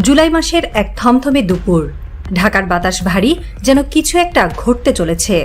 জুলাই মাসের এক থমথমে দুপুর। ঢাকার বাতাস ভারী, যেন কিছু একটা ঘটতে চলেছে।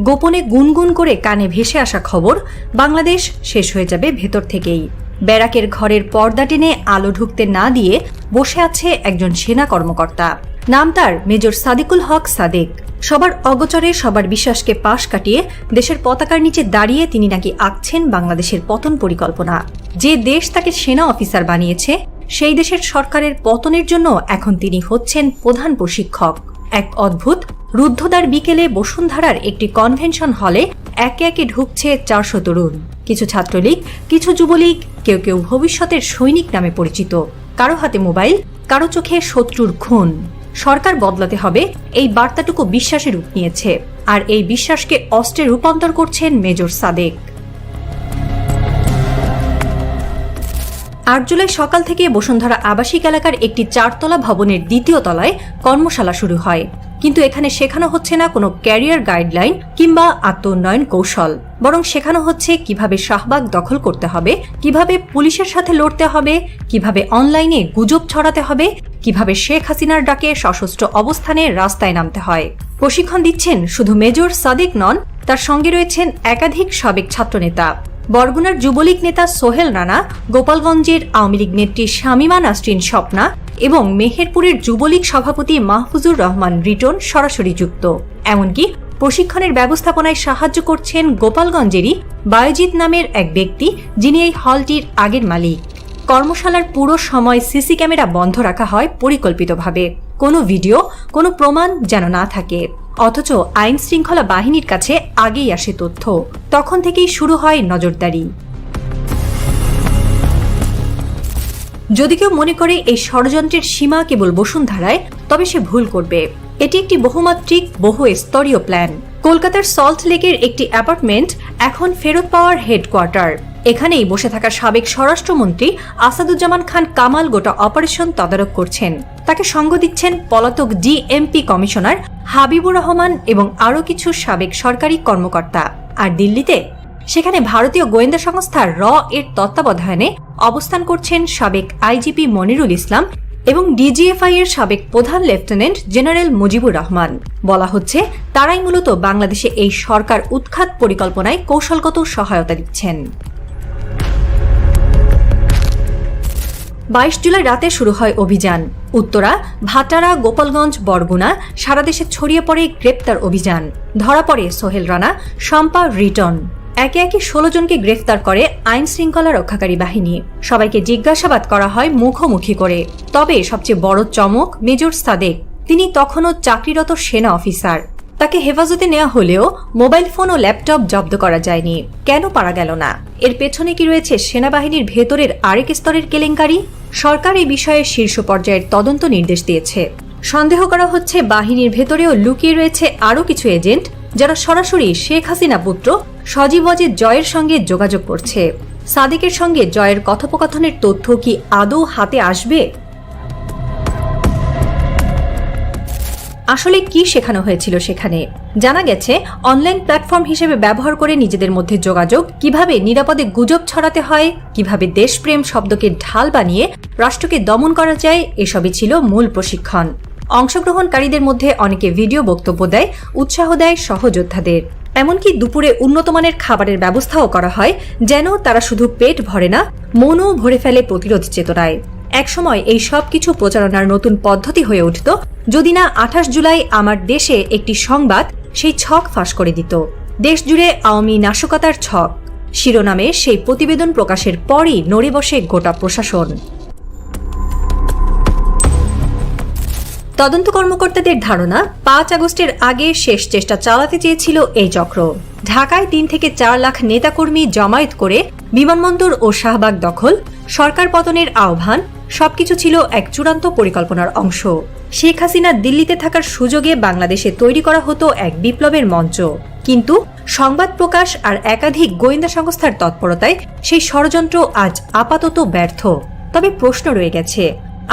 গোপনে গুনগুন করে কানে ভেসে আসা খবর, বাংলাদেশ শেষ হয়ে যাবে ভেতর থেকেই। ব্যারাকের ঘরের পর্দা টেনে আলো ঢুকতে না দিয়ে বসে আছে একজন সেনা কর্মকর্তা। নাম তার মেজর সাদিকুল হক সাদেক। সবার অগচরে সবার বিশ্বাসকে পাশ কাটিয়ে দেশের পতাকার নিচে দাঁড়িয়ে তিনি নাকি আঁকছেন বাংলাদেশের পতন পরিকল্পনা। যে দেশ তাকে সেনা অফিসার বানিয়েছে সেই দেশের সরকারের পতনের জন্য এখন তিনি হচ্ছেন প্রধান প্রশিক্ষক। এক অদ্ভুত রুদ্ধদ্বার বিকেলে বসুন্ধরার একটি কনভেনশন হলে একে একে ঢুকছে চারশো তরুণ। কিছু ছাত্রলীগ, কিছু যুবলীগ, কেউ কেউ ভবিষ্যতের সৈনিক নামে পরিচিত। কারও হাতে মোবাইল, কারও চোখে শত্রুর খুন। সরকার বদলাতে হবে এই বার্তাটুকু বিশ্বাসে রূপ নিয়েছে। আর এই বিশ্বাসকে অস্ত্রে রূপান্তর করছেন মেজর সাদেক। আট জুলাই সকাল থেকে বসুন্ধরা আবাসিক এলাকার একটি চারতলা ভবনের দ্বিতীয় তলায় কর্মশালা শুরু হয়। কিন্তু এখানে শেখানো হচ্ছে না কোনো ক্যারিয়ার গাইডলাইন কিংবা আত্মোন্নয়ন কৌশল। বরং শেখানো হচ্ছে কীভাবে শাহবাগ দখল করতে হবে, কীভাবে পুলিশের সাথে লড়তে হবে, কীভাবে অনলাইনে গুজব ছড়াতে হবে, কীভাবে শেখ হাসিনার ডাকে সশস্ত্র অবস্থানে রাস্তায় নামতে হয়। প্রশিক্ষণ দিচ্ছেন শুধু মেজর সাদিক নন, তার সঙ্গে রয়েছেন একাধিক সাবেক ছাত্রনেতা। বরগুনার যুবলীগ নেতা সোহেল রানা, গোপালগঞ্জের আওয়ামী লীগ নেত্রী শামিমা নাসরিন স্বপ্না এবং মেহেরপুরের যুবলীগ সভাপতি মাহফুজুর রহমান রিটন সরাসরি যুক্ত। এমনকি প্রশিক্ষণের ব্যবস্থাপনায় সাহায্য করছেন গোপালগঞ্জেরই বায়োজিৎ নামের এক ব্যক্তি, যিনি এই হলটির আগের মালিক। কর্মশালার পুরো সময় সিসি ক্যামেরা বন্ধ রাখা হয় পরিকল্পিতভাবে। কোনো ভিডিও, কোনো প্রমাণ যেন না থাকে। অথচ আইন শৃঙ্খলা বাহিনীর কাছে আগেই আসে তথ্য। তখন থেকেই শুরু হয় নজরদারি। যদি কেউ মনে করে এই ষড়যন্ত্রের সীমা কেবল বসুন্ধরায়, তবে সে ভুল করবে। এটি একটি বহুমাত্রিক বহু স্তরীয় প্ল্যান কলকাতার সল্ট লেকের একটি অ্যাপার্টমেন্ট এখন ফেরত পাওয়ার হেডকোয়ার্টার। এখানেই বসে থাকা সাবেক স্বরাষ্ট্রমন্ত্রী আসাদুজ্জামান খান কামাল গোটা অপারেশন তদারক করছেন। তাকে সঙ্গ দিচ্ছেন পলাতক ডিএমপি কমিশনার হাবিবুর রহমান এবং আরও কিছু সাবেক সরকারি কর্মকর্তা। আর দিল্লিতে? সেখানে ভারতীয় গোয়েন্দা সংস্থা র এর তত্ত্বাবধানে অবস্থান করছেন সাবেক আইজিপি মনিরুল ইসলাম এবং ডিজিএফআই এর সাবেক প্রধান লেফটেন্যান্ট জেনারেল মুজিবুর রহমান। বলা হচ্ছে, তারাই মূলত বাংলাদেশে এই সরকার উৎখাত পরিকল্পনায় কৌশলগত সহায়তা দিচ্ছেন। বাইশ জুলাই রাতে শুরু হয় অভিযান। উত্তরা, ভাটারা, গোপালগঞ্জ, বরগুনা সারা দেশে ছড়িয়ে পড়ে গ্রেপ্তার অভিযান। ধরা পড়ে সোহেল রানা, শম্পা রিটন। একে একে ষোলো জনকে গ্রেফতার করে আইন শৃঙ্খলা রক্ষাকারী বাহিনী। সবাইকে জিজ্ঞাসাবাদ করা হয় মুখোমুখি করে। তবে সবচেয়ে বড় চমক মেজর সাদেক। তিনি তখনও চাকরিরত সেনা অফিসার। তাকে হেফাজতে নেওয়া হলেও মোবাইল ফোন ও ল্যাপটপ জব্দ করা যায়নি। কেন পারা গেল না? এর পেছনে কি রয়েছে সেনাবাহিনীর ভেতরের আরেক স্তরের কেলেঙ্কারি? সরকার এই বিষয়ে শীর্ষ পর্যায়ের তদন্ত নির্দেশ দিয়েছে। সন্দেহ করা হচ্ছে বাহিনীর ভেতরেও লুকিয়ে রয়েছে আরও কিছু এজেন্ট, যারা সরাসরি শেখ হাসিনা পুত্র সজীব অজিত জয়ের সঙ্গে যোগাযোগ করছে। সাদিকের সঙ্গে জয়ের কথোপকথনের তথ্য কি আদৌ হাতে আসবে? আসলে কি শেখানো হয়েছিল সেখানে? জানা গেছে, অনলাইন প্ল্যাটফর্ম হিসেবে ব্যবহার করে নিজেদের মধ্যে যোগাযোগ, কীভাবে নিরাপদে গুজব ছড়াতে হয়, কীভাবে দেশপ্রেম শব্দকে ঢাল বানিয়ে রাষ্ট্রকে দমন করা যায়, এসবই ছিল মূল প্রশিক্ষণ। অংশগ্রহণকারীদের মধ্যে অনেকে ভিডিও বক্তব্য দেয়, উৎসাহ দেয় সহযোদ্ধাদের। এমনকি দুপুরে উন্নতমানের খাবারের ব্যবস্থাও করা হয়, যেন তারা শুধু পেট ভরে না, মনও ভরে ফেলে প্রতিরোধ চেতনায়। একসময় এই সব কিছু প্রচারণার নতুন পদ্ধতি হয়ে উঠত, যদি না আঠাশ জুলাই আমার দেশে একটি সংবাদ সেই ছক ফাঁস করে দিত। দেশ জুড়ে আওয়ামী নাশকতার ছক। শিরোনামে সেই প্রতিবেদন প্রকাশের পরই নড়ে বসে গোটা প্রশাসন। তদন্ত কর্মকর্তাদের ধারণা, পাঁচ আগস্টের আগে শেষ চেষ্টা চালাতে চেয়েছিল এই চক্র। ঢাকায় তিন থেকে চার লাখ নেতাকর্মী জমায়েত করে বিমানবন্দর ও শাহবাগ দখল, সরকার পতনের আহ্বান সবকিছু ছিল এক চূড়ান্ত পরিকল্পনার অংশ। শেখ হাসিনা দিল্লিতে থাকার সুযোগে বাংলাদেশে তৈরি করা হতো এক বিপ্লবের মঞ্চ। কিন্তু সংবাদ প্রকাশ আর একাধিক গোয়েন্দা সংস্থার তৎপরতায় সেই ষড়যন্ত্র আজ আপাতত ব্যর্থ। তবে প্রশ্ন রয়ে গেছে,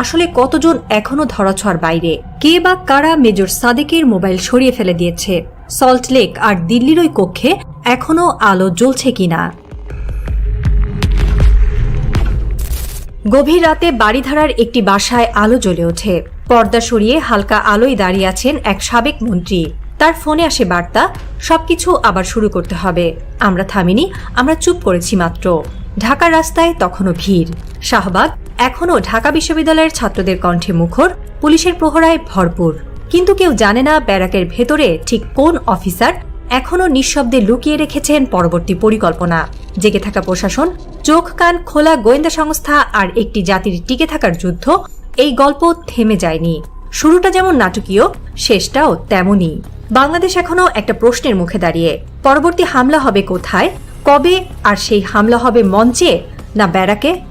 আসলে কতজন এখনও ধরাছোঁয়ার বাইরে? কে বা কারা মেজর সাদেকের মোবাইল সরিয়ে ফেলে দিয়েছে? সল্টলেক আর দিল্লির ওই কক্ষে এখনও আলো জ্বলছে কিনা? গভীর রাতে বাড়িধারার একটি বাসায় আলো জ্বলে ওঠে। পর্দা সরিয়ে হালকা আলোয় দাঁড়িয়ে আছেন এক সাবেক মন্ত্রী। তার ফোনে আসে বার্তা, সবকিছু আবার শুরু করতে হবে। আমরা থামিনি, আমরা চুপ করেছি মাত্র। ঢাকার রাস্তায় তখনও ভিড়। শাহবাগ, এখনও ঢাকা বিশ্ববিদ্যালয়ের ছাত্রদের কণ্ঠে মুখর, পুলিশের প্রহরায় ভরপুর। কিন্তু কেউ জানে না ব্যারাকের ভেতরে ঠিক কোন অফিসার এখনও নিঃশব্দে লুকিয়ে রেখেছেন পরবর্তী পরিকল্পনা। জেগে থাকা প্রশাসন, চোখ, কান খোলা গোয়েন্দা সংস্থা আর একটি জাতির টিকে থাকার যুদ্ধ, এই গল্প থেমে যায়নি। শুরুটা যেমন নাটকীয়, শেষটাও তেমনই। বাংলাদেশ এখনও একটা প্রশ্নের মুখে দাঁড়িয়ে। পরবর্তী হামলা হবে কোথায়, কবে, আর সেই হামলা হবে মঞ্চে না ব্যারাকে?